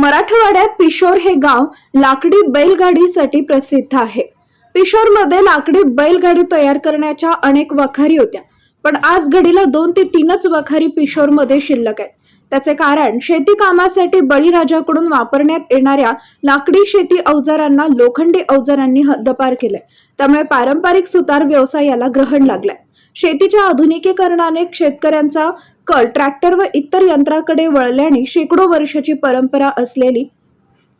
मराठवाड्यात पिशोर हे गाव लाकडी बैलगाडीसाठी प्रसिद्ध आहे. पिशोरमध्ये लाकडी बैलगाडी तयार करण्याच्या अनेक वखारी होत्या पण आज घडीला दोन ते तीनच वखारी पिशोरमध्ये शिल्लक आहेत. त्याचे कारण शेती कामासाठी बळीराजाकडून वापरण्यात येणाऱ्या लाकडी शेती अवजारांना लोखंडी अवजारांनी हद्दपार केले त्यामुळे पारंपरिक सुतार व्यवसायाला ग्रहण लागलाय. शेतीच्या आधुनिकीकरणाने शेतकऱ्यांचा कल ट्रॅक्टर व इतर यंत्राकडे वळल्याने शेकडो वर्षाची परंपरा असलेली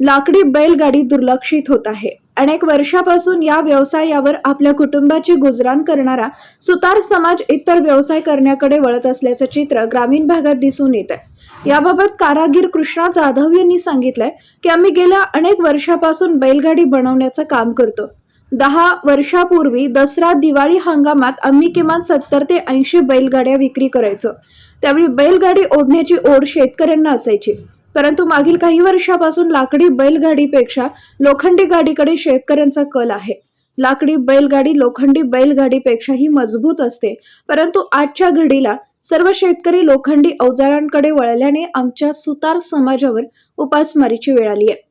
लाकडी बैलगाडी दुर्लक्षित होत आहे. अनेक वर्षापासून या व्यवसायावर आपल्या कुटुंबाची गुजराण करणारा सुतार समाज इतर व्यवसाय करण्याकडे वळत असल्याचं चित्र ग्रामीण भागात दिसून येत आहे याबाबत कारागीर कृष्णा जाधव यांनी सांगितलंय की आम्ही गेल्या अनेक वर्षापासून बैलगाडी बनवण्याचं काम करतो. दहा वर्षापूर्वी दसरा दिवाळी हंगामात आम्ही किमान सत्तर ते ऐंशी बैलगाड्या विक्री करायचो. त्यावेळी बैलगाडी ओढण्याची ओढ शेतकऱ्यांना असायची. परंतु मागील काही वर्षापासून लाकडी बैलगाडीपेक्षा लोखंडी गाडीकडे शेतकऱ्यांचा कल आहे. लाकडी बैलगाडी लोखंडी बैलगाडीपेक्षाही मजबूत असते. परंतु आजच्या घडीला सर्व शेतकरी लोखंडी अवजारांकडे वळल्याने आमच्या सुतार समाजावर उपासमारीची वेळ आली आहे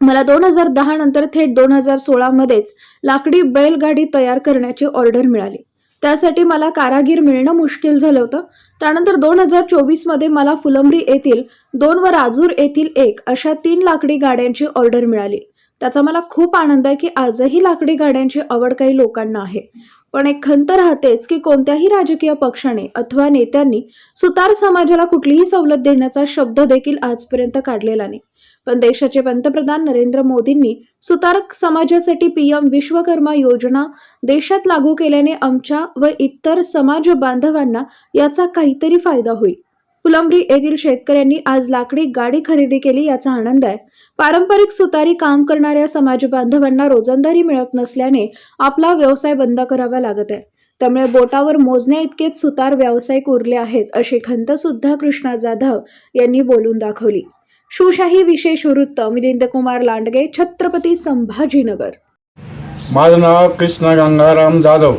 मला दोन हजार दहा नंतर थेट दोन हजार सोळामध्येच लाकडी बैलगाडी तयार करण्याची ऑर्डर मिळाली. त्यासाठी मला कारागीर मिळणं मुश्किल झालं होतं. त्यानंतर दोन हजार चोवीसमध्ये मला फुलंब्री येथील दोन व राजूर येथील एक अशा तीन लाकडी गाड्यांची ऑर्डर मिळाली. त्याचा मला खूप आनंद आहे की आजही लाकडी गाड्यांची आवड काही लोकांना आहे. पण एक खंत राहतेच की कोणत्याही राजकीय पक्षाने अथवा नेत्यांनी सुतार समाजाला कुठलीही सवलत देण्याचा शब्द देखील आजपर्यंत काढलेला नाही. पण देशाचे पंतप्रधान नरेंद्र मोदींनी सुतार समाजासाठी पीएम विश्वकर्मा योजना देशात लागू केल्याने आमच्या व इतर समाज बांधवांना याचा काहीतरी फायदा होईल. फुलंब्री येथील शेतकऱ्यांनी आज लाकडी गाडी खरेदी केली याचा आनंद आहे. पारंपरिक सुतारी काम करणाऱ्या समाज बांधवांना रोजंदारी मिळत नसल्याने आपला व्यवसाय बंद करावा लागत आहे. त्यामुळे बोटावर मोजण्या इतकेच सुतार व्यावसायिक उरले आहेत अशी खंत सुद्धा कृष्णा जाधव यांनी बोलून दाखवली. शिवशाही विशेष वृत्त मिलिंद कुमार लांडगे छत्रपती संभाजीनगर. माझं नाव कृष्ण गंगाराम जाधव.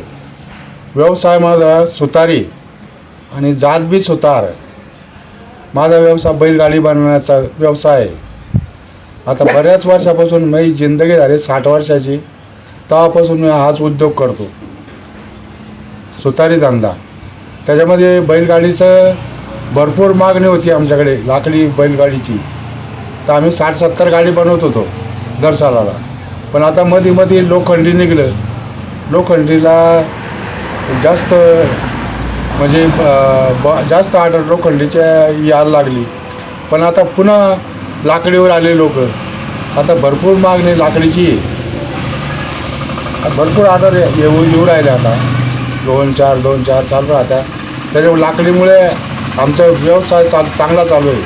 व्यवसाय माझा सुतारी आणि जात बी सुतार माझा व्यवसाय बैलगाडी बनवण्याचा व्यवसाय आहे. आता बऱ्याच वर्षापासून मी जिंदगी झाली साठ वर्षाची. तेव्हापासून मी हाच उद्योग करतो. सुतारी धंदा. त्याच्यामध्ये बैलगाडीचं भरपूर मागणी होती आमच्याकडे लाकडी बैलगाडीची. तर आम्ही साठ सत्तर गाडी बनवत होतो दर सालाला पण आता मध्ये मध्ये लोखंडी निघलं. लोखंडीला जास्त म्हणजे ब जास्त ऑर्डर लोखंडीच्या यायला लागली. पण आता पुन्हा लाकडीवर आले लोक. आता भरपूर मागणी लाकडीची आहे. भरपूर ऑर्डर येऊ येऊ राहिले आता. दोन चार दोन चार चालू राहत्या. त्याच्यामुळे लाकडीमुळे आमचा व्यवसाय चाल चांगला चालू आहे.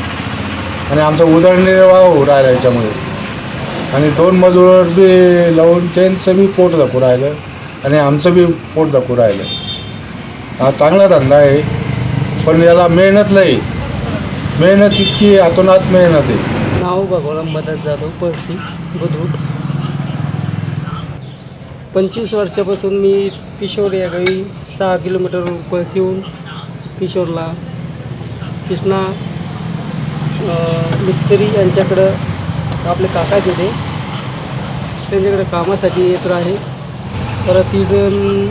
आणि आमचा उदरनिर्वाह होऊ राहिला याच्यामुळे. आणि दोन मजूर बी लावून त्यांचं बी पोट दाखवू राहिलं. आणि आमचं बी पोट दाखवू राहिलं. हा चांगला धंदा आहे पण याला मेहनत नाही मेहनत इतकी हातोनात मेहनत आहे. नाव भगवान मदत जाधव पळशी बुद्रुक पंचवीस वर्षापासून मी किशोर या गावी सहा किलोमीटर पळसीहून किशोरला. कृष्णा मिस्त्री यांच्याकडं आपले काका होते त्यांच्याकडे कामासाठी येत आहे परत इथून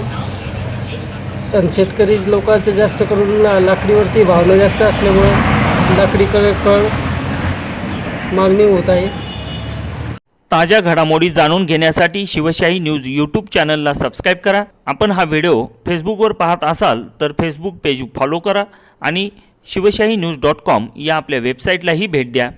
आणि शेतकरी लोकांचं जास्त करून ला लाकडीवरती भावना जास्त असल्यामुळं लाकडीकडे कळ मागणी होत आहे. ताज्या घडामोडी जाणून घेण्यासाठी शिवशाही न्यूज यूट्यूब चॅनलला सबस्क्राईब करा. आपण हा व्हिडिओ फेसबुकवर पाहत असाल तर फेसबुक पेज फॉलो करा आणि शिवशाही न्यूज डॉट कॉम या आपल्या वेबसाईटलाही भेट द्या.